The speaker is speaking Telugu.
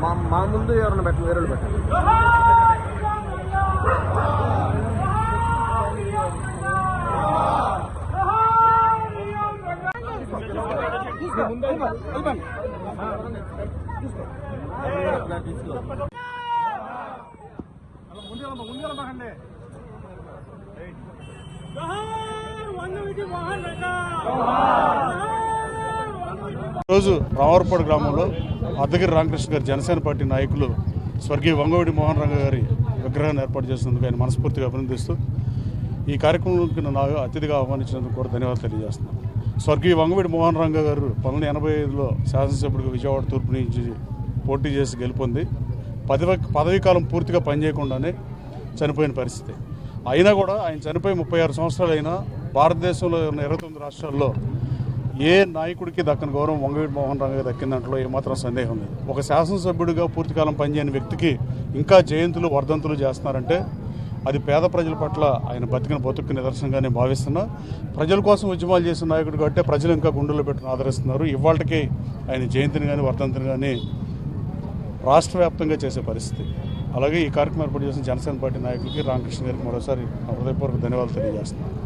మా మా ముందు ఎవరన్నా పెట్టండి వేరే వాళ్ళు పెట్టండి ముందే జోహార్ వంగవికి మహాన్ రాజా జోహార్ రామవరపాడు గ్రామంలో అద్దగిరి రామకృష్ణ గారి జనసేన పార్టీ నాయకులు స్వర్గీయ వంగవడి మోహన్ రంగ గారి విగ్రహాన్ని ఏర్పాటు చేసినందుకు ఆయన మనస్ఫూర్తిగా అభినందిస్తూ ఈ కార్యక్రమంలోకి నన్ను అతిథిగా ఆహ్వానించినందుకు కూడా ధన్యవాదాలు తెలియజేస్తున్నాను. స్వర్గీయ వంగవీడి మోహన్ రంగ గారు పంతొమ్మిది ఎనభై ఐదులో శాసనసభ్యుడిగా విజయవాడ తూర్పు నుంచి పోటీ చేసి గెలుపొంది పదవి పదవీ కాలం పూర్తిగా పనిచేయకుండానే చనిపోయిన పరిస్థితి. అయినా కూడా ఆయన చనిపోయి ముప్పై ఆరు సంవత్సరాలు అయినా భారతదేశంలో ఉన్న ఇరవై తొమ్మిది రాష్ట్రాల్లో ఏ నాయకుడికి దక్కని గౌరవం వంగవీటి మోహన్ రంగ దక్కిన దాంట్లో ఏమాత్రం సందేహం లేదు. ఒక శాసనసభ్యుడిగా పూర్తికాలం పనిచేయని వ్యక్తికి ఇంకా జయంతులు వర్ధంతులు చేస్తున్నారంటే అది పేద ప్రజల పట్ల ఆయన బతికిన బతుకు నిదర్శనంగానే భావిస్తున్నా. ప్రజల కోసం ఉద్యమాలు చేసిన నాయకుడు కాబట్టి ప్రజలు ఇంకా గుండెల్లో పెట్టుకుని ఆదరిస్తున్నారు. ఇవాళకి ఆయన జయంతిని కానీ వర్ధంతిని కానీ రాష్ట్ర వ్యాప్తంగా చేసే పరిస్థితి. అలాగే ఈ కార్యక్రమం ఏర్పాటు చేసిన జనసేన పార్టీ నాయకులకి రామకృష్ణ గారికి మరోసారి హృదయపూర్వక ధన్యవాదాలు తెలియజేస్తున్నాను.